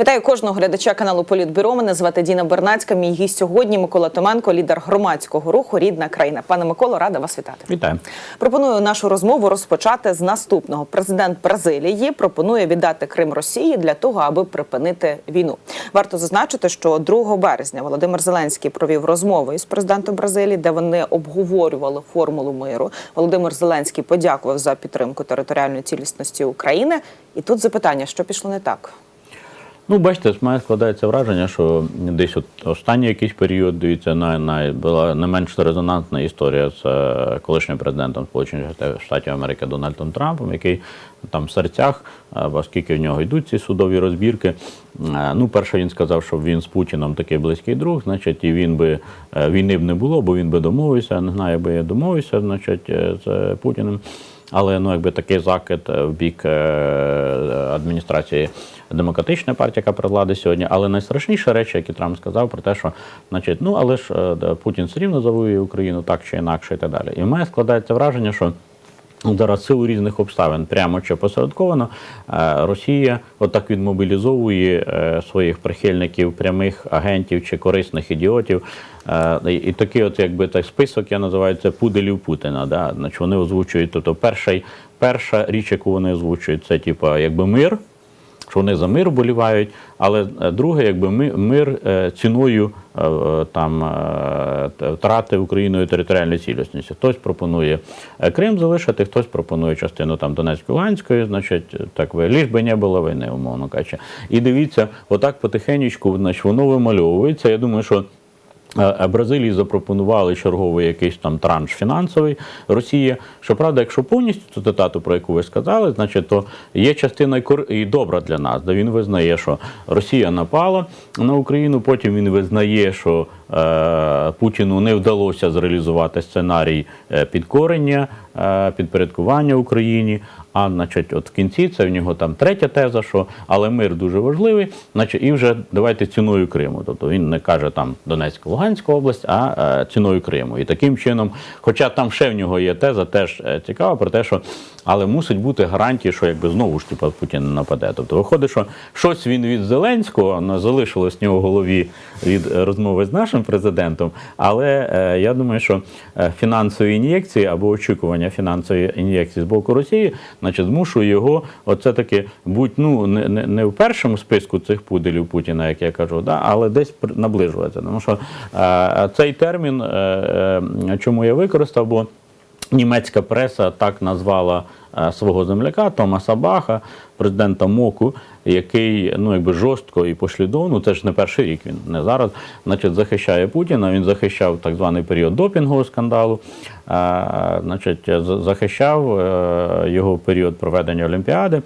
Вітаю кожного глядача каналу Політбюро. Мене звати Діна Бернацька. Мій гість сьогодні Микола Томенко, лідер громадського руху Рідна країна. Пане Миколо, рада вас вітати. Вітаю. Пропоную нашу розмову розпочати з наступного. Президент Бразилії пропонує віддати Крим Росії для того, аби припинити війну. Варто зазначити, що 2 березня Володимир Зеленський провів розмову із президентом Бразилії, де вони обговорювали формулу миру. Володимир Зеленський подякував за підтримку територіальної цілісності України. І тут запитання, що пішло не так. Ну, бачите, з мене складається враження, що десь от останній якийсь період дивіться, на, на була не менш резонансна історія з е, колишнім президентом Сполучених Штатів Америки Дональдом Трампом, який там в серцях, е, оскільки в нього йдуть ці судові розбірки. е, Ну, перше, він сказав, що він з Путіном такий близький друг, значить, і він би війни б не було, бо він би домовився. Не знаю, якби я домовився, значить, з Путіним. Але ну, якби такий закид е, в бік е, адміністрації демократичної партії, яка при владі сьогодні. Але найстрашніша речі, які Трамп сказав, про те, що значить, ну але ж е, Путін все рівно завоює Україну так чи інакше, і так далі. І в мене складається враження, що. Ну, Зараз силу різних обставин, прямо чи посередковано, е, Росія отак відмобілізовує е, своїх прихильників, прямих агентів чи корисних ідіотів. Е, І такий, от якби так список я називаю це пуделів Путіна. Да? Значить, вони озвучують. Тобто, перша, перша річ, яку вони озвучують, це типу, якби мир, що вони за мир вболівають. Але е, друге, якби ми- мир е, ціною е, там втрати Україною територіальної цілісності. Хтось пропонує Крим залишити, хтось пропонує частину там Донецької Луганської, значить, так ви ліж би не було війни, умовно кажучи. І дивіться, отак потихенечку, значить, воно вимальовується. Я думаю, що. Е, е, Бразилії запропонували черговий якийсь там транш фінансовий Росія. Щоправда, якщо повністю цю цитату, про яку ви сказали, значить, то є частина і добра для нас, де він визнає, що Росія напала на Україну. Потім він визнає, що е, Путіну не вдалося зреалізувати сценарій е, підкорення, е, підпорядкування Україні. А значить, от в кінці це в нього там третя теза, що але мир дуже важливий, значить, і вже давайте ціною Криму. Тобто він не каже там Донецька, Луганська область, а е, ціною Криму. І таким чином, хоча там ще в нього є теза, теж е, цікава про те, що але мусить бути гарантія, що якби знову ж типу, Путін не нападе. Тобто виходить, що щось він від Зеленського залишилось в нього в голові від е, розмови з нашим президентом. Але е, я думаю, що фінансові ін'єкції або очікування фінансової ін'єкції з боку Росії, значить, змушує його оце таки будь ну не, не, не в першому списку цих пуделів Путіна, як я кажу, да, але десь наближується. Тому що е, цей термін, е, е, чому я використав, бо німецька преса так назвала е, свого земляка Томаса Баха, президента МОКу, який ну якби жорстко і послідовно, це ж не перший рік, він не зараз, значить, захищає Путіна. Він захищав так званий період допінгового скандалу, а, значить, з- захищав е, його період проведення Олімпіади.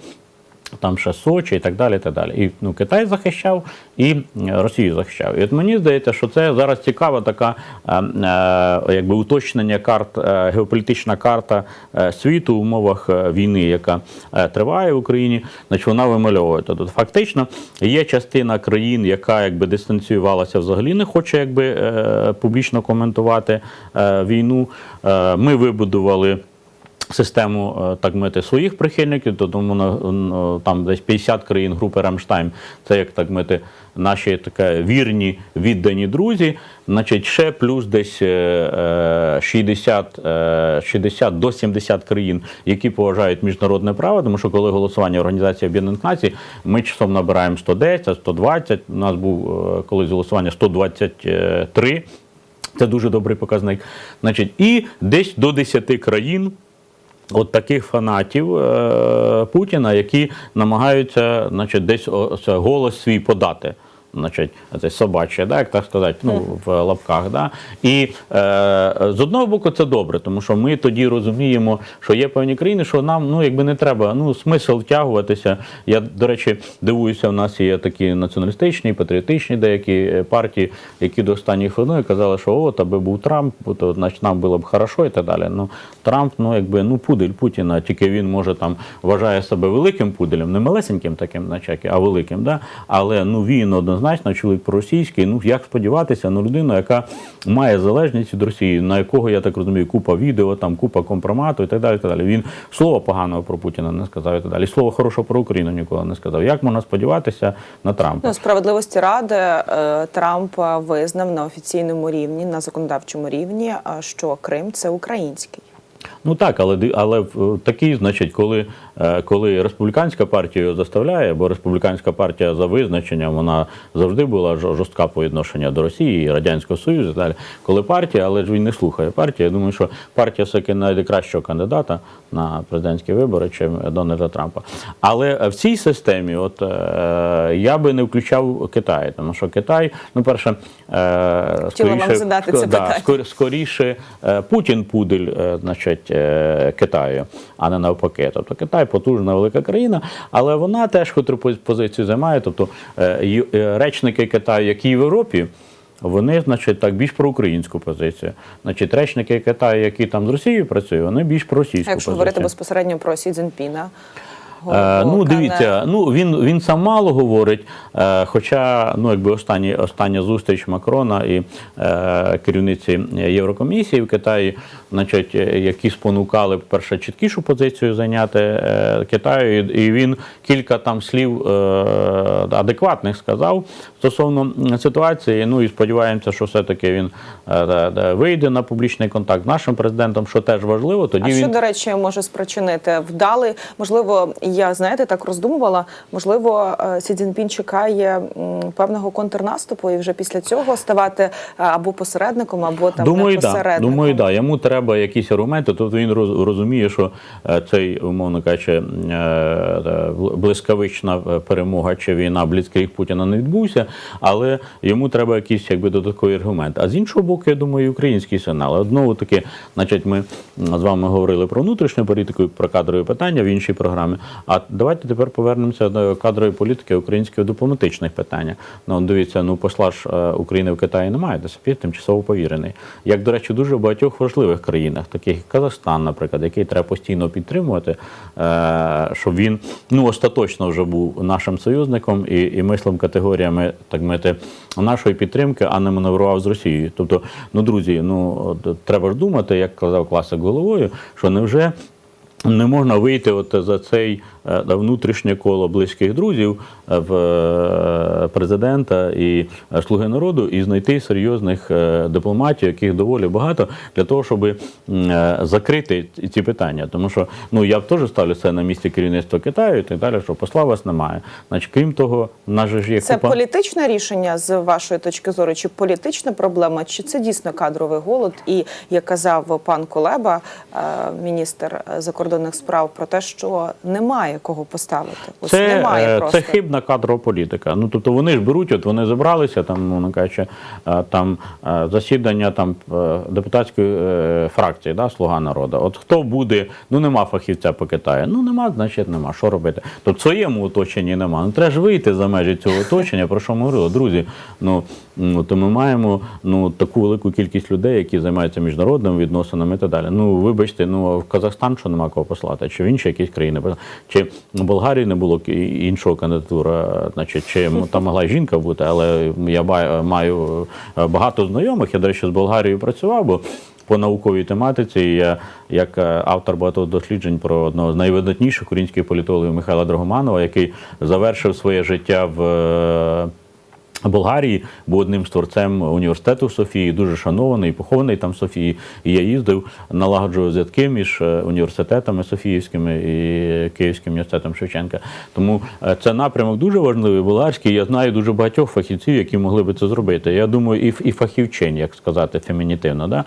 Там ще Сочі і так далі. І так далі. І ну, Китай захищав, і е, Росію захищав. І от мені здається, що це зараз цікава така е, е, якби уточнення карт, е, геополітична карта е, світу в умовах е, війни, яка е, триває в Україні, значить вона вимальовується. Тобто фактично є частина країн, яка якби дистанціювалася взагалі, не хоче якби е, публічно коментувати е, війну. Е, ми вибудували систему е, так мити своїх прихильників, то тому на- там десь 50 країн групи Рамштайн, це як так мити наші таке вірні віддані друзі. Значить, ще плюс десь е, е, 60, е, 60 до 70 країн, які поважають міжнародне право, тому що коли голосування Організації Об'єднаних Націй, ми часом набираємо 110, 120. У нас був е, колись голосування 123. Це дуже добрий показник. Значить, і десь до 10 країн. От таких фанатів е, Путіна, які намагаються, значить, десь о- це голос свій подати. Значить, це собаче, да, як так сказати, ну, в лапках. Да? І е, з одного боку це добре, тому що ми тоді розуміємо, що є певні країни, що нам ну, якби не треба ну, смисл втягуватися. Я, до речі, дивуюся, в нас є такі націоналістичні, патріотичні деякі е, партії, які до останньої хвилини казали, що от, аби був Трамп, то значить нам було б хорошо і так далі. Ну, Трамп, ну якби ну пудель Путіна, тільки він може там вважає себе великим пуделем, не малесеньким таким, значить, а великим, да? але ну він однозначно однозначно чоловік проросійський. Ну як сподіватися на людину, яка має залежність від Росії, на якого я так розумію, купа відео, там купа компромату і так далі. І так далі. Він слова поганого про Путіна не сказав і так далі. Слова хорошого про Україну ніколи не сказав. Як можна сподіватися на Трампа? Ну, справедливості ради е, Трамп визнав на офіційному рівні, на законодавчому рівні, е, що Крим це український. Ну так, але але в- такий, значить, коли, е, коли республіканська партія його заставляє, бо республіканська партія за визначенням вона завжди була жорстка по відношенню до Росії, Радянського Союзу і далі. Коли партія, але ж він не слухає партію. Я думаю, що партія все-таки знайде кращого кандидата на президентські вибори, чим Дональда Трампа. Але е, в цій системі, от е, я би не включав Китай, тому що Китай, ну перше, е, Хотіла вам задати це да, питання. скоріше е, Путін пудель, е, значить, е, Китаю, а не навпаки. Тобто Китай потужна велика країна, але вона теж хитру позицію займає. Тобто е, е, речники Китаю, які в Європі. Вони, значить, так більш про українську позицію. Значить, речники Китаю, які там з Росією працюють, вони більш про російську А якщо позицію. говорити безпосередньо про Сі Цзіньпіна, Е, ну, дивіться, ну він він сам мало говорить. Е, хоча, ну якби останні остання зустріч Макрона і е, керівниці Єврокомісії в Китаї, значить, е, які спонукали перше чіткішу позицію зайняти е, Китаю, і, і він кілька там слів е, адекватних сказав стосовно ситуації. Ну і сподіваємося, що все-таки він е, да, вийде на публічний контакт з нашим президентом, що теж важливо. Тоді А він що, до речі, може спричинити? Вдали, можливо, я знаєте, так роздумувала. Можливо, е, Сі Цзіньпін чекає певного контрнаступу і вже після цього ставати е, або посередником, або там Думаю, да. Думаю, да. Йому треба якісь аргументи. Тобто він розуміє, що е, цей, умовно кажучи, блискавична перемога чи війна бліцкриг Путіна не відбувся, але йому треба якийсь якби додатковий аргумент. А з іншого боку, я думаю, український сигнал. Знову таки, значить, ми з вами говорили про внутрішню політику, про кадрові питання в іншій програмі. А давайте тепер повернемося до кадрової політики української дипломатичних питаннях. Ну, дивіться, ну посла ж е, України в Китаї немає, де собі тимчасово повірений. Як, до речі, дуже в багатьох важливих країнах, таких як Казахстан, наприклад, який треба постійно підтримувати, е, щоб він ну остаточно вже був нашим союзником і, і мислив категоріями так мити нашої підтримки, а не маневрував з Росією. Тобто, ну друзі, ну треба ж думати, як казав класик головою, що невже. Не можна вийти от за цей внутрішнє коло близьких друзів е, в е, президента і е, слуги народу і знайти серйозних е, дипломатів, яких доволі багато, для того, щоб е, закрити ці- питання. Тому що ну я б теж ставлю це на місці керівництва Китаю і так далі, що посла вас немає. Значить, крім того, же ж є Це купа... політичне рішення з вашої точки зору, чи політична проблема, чи це дійсно кадровий голод? І як казав пан Колеба, е, міністр закордонних справ, про те, що немає кого поставити. Ось Це, немає е, просто. це хибна кадрова політика. Ну тобто вони ж беруть, от вони зібралися там, мовно кажучи, е, там е, засідання там депутатської фракції, да, Слуга народу. От хто буде, ну нема фахівця по Китаю. Ну нема, значить нема. Що робити? Тобто в своєму оточенні нема. Ну треба ж вийти за межі цього оточення. Про що ми говорили? Друзі, ну, ну то ми маємо ну таку велику кількість людей, які займаються міжнародними відносинами і так далі. Ну вибачте, ну в Казахстан що нема кого послати, чи в інші якісь країни, чи в Болгарії не було іншого кандидатура, значить, чи там могла жінка бути, але я маю е, багато знайомих. Я, до речі, з Болгарією працював, бо по науковій тематиці я як е, автор багато досліджень про одного з найвидатніших українських політологів Михайла Драгоманова, який завершив своє життя в. Болгарії був одним з творцем університету Софії, дуже шанований, похований там Софії. І я їздив, налагоджував зв'язки між е, університетами Софіївськими і Київським університетом Шевченка. Тому е, це напрямок дуже важливий, болгарський. Я знаю дуже багатьох фахівців, які могли би це зробити. Я думаю, і, і фахівчень, як сказати, фемінітивно. Да?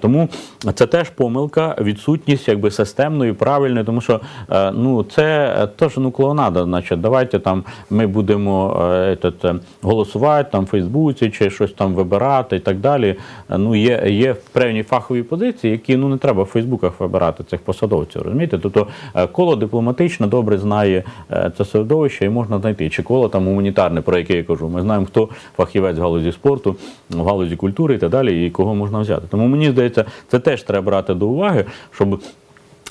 Тому це теж помилка, відсутність якби системної, правильної, тому що е, ну це теж ну клоунада. Значить, давайте там ми будемо е, голосувати там в Фейсбуці чи щось там вибирати і так далі. Ну є, є певні фахові позиції, які ну не треба в Фейсбуках вибирати цих посадовців. Розумієте? Тобто е, коло дипломатично добре знає е, це середовище і можна знайти. Чи коло там гуманітарне, про яке я кажу. Ми знаємо, хто фахівець в галузі спорту, в галузі культури і так далі, і кого можна взяти. Тому мені здається, це теж треба брати до уваги, щоб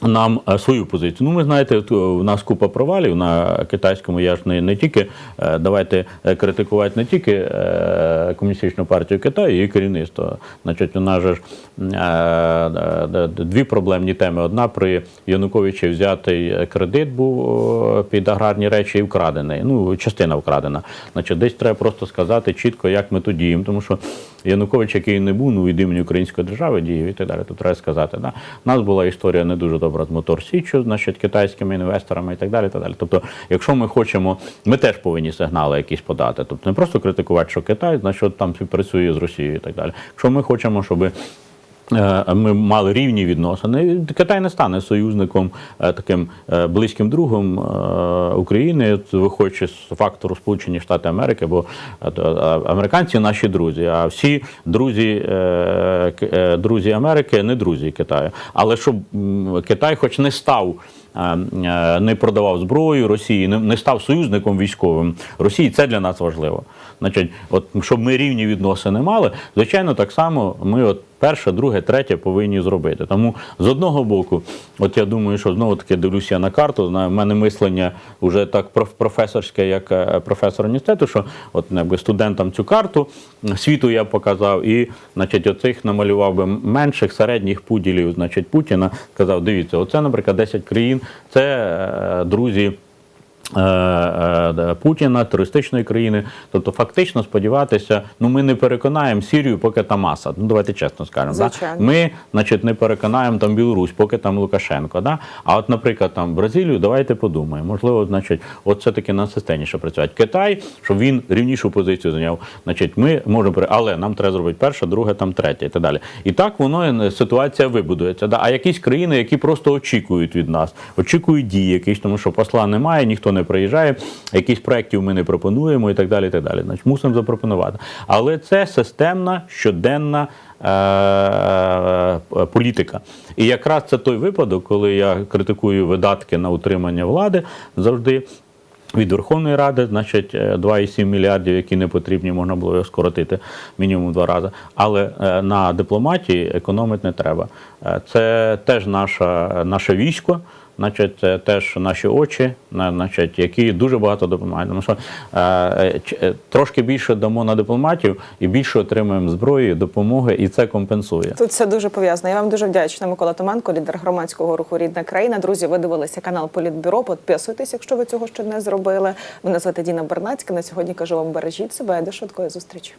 нам е, свою позицію. Ну, ви знаєте, от, у нас купа провалів на китайському. Я ж не, не тільки е, давайте е, критикувати не тільки е, комуністичну партію Китаю, її керівництво. Значить, у нас же ж е, е, е, дві проблемні теми. Одна при Януковичі взятий кредит був е, під аграрні речі і вкрадений. Ну, частина вкрадена. Значить, десь треба просто сказати чітко, як ми тут діємо, тому що Янукович, який не був, ну від імені української держави діяв і так далі. Тут треба сказати. Да? У нас була історія не дуже добра з Мотор Січу, значить, китайськими інвесторами і так далі. Так далі. Тобто, якщо ми хочемо, ми теж повинні сигнали якісь подати. Тобто не просто критикувати, що Китай, значить, там співпрацює з Росією і так далі. Якщо ми хочемо, щоб Ми мали рівні відносини. Китай не стане союзником е, таким е, близьким другом е, України, виходячи з фактору Сполучені Штати Америки, бо е, е, американці наші друзі, а всі друзі, е, е, друзі Америки не друзі Китаю. Але щоб Китай, хоч не став. е, е, Не продавав зброю Росії, не став союзником військовим Росії. Це для нас важливо. Значить, от щоб ми рівні відносини мали, звичайно, так само ми от перше, друге, третє повинні зробити. Тому з одного боку, от я думаю, що знову таки дивлюся на карту. На в мене мислення вже так проф- професорське, як е, професор університету, що от якби студентам цю карту світу я показав, і значить, оцих намалював би менших середніх пуділів, значить, Путіна. Сказав, дивіться, оце, наприклад, 10 країн, це е, друзі. Е, е, Путіна, терористичної країни. Тобто, фактично сподіватися, ну ми не переконаємо Сірію, поки там Асад. Ну давайте чесно скажемо. Да? Ми, значить, не переконаємо там Білорусь, поки там Лукашенко. Да? А от, наприклад, там Бразилію, давайте подумаємо. Можливо, значить, от все-таки нам системніше працювати. Китай, щоб він рівнішу позицію зайняв. Значить, ми можемо але нам треба зробити перше, друге, там третє і так далі. І так воно е, ситуація вибудується. Да? А якісь країни, які просто очікують від нас, очікують дії якісь, тому що посла немає, ніхто не приїжджає, якісь проєктів ми не пропонуємо і так далі. І так далі. Значить, мусимо запропонувати. Але це системна щоденна. е, е, Політика. І якраз це той випадок, коли я критикую видатки на утримання влади завжди. Від Верховної Ради, значить, е, 2,7 мільярдів, які не потрібні, можна було його скоротити мінімум два рази. Але е, на дипломатії економити не треба. Е, Це теж наша, наше військо, значить, це теж наші очі, на- значить, які дуже багато допомагають. Тому що е, е, е, трошки більше дамо на дипломатів і більше отримуємо зброї, допомоги, і це компенсує. Тут все дуже пов'язано. Я вам дуже вдячна, Микола Томенко, лідер громадського руху Рідна країна. Друзі, ви дивилися канал Політбюро. Підписуйтесь, якщо ви цього ще не зробили. Мене звати Діна Бернацька. На сьогодні кажу вам бережіть себе. До швидкої зустрічі.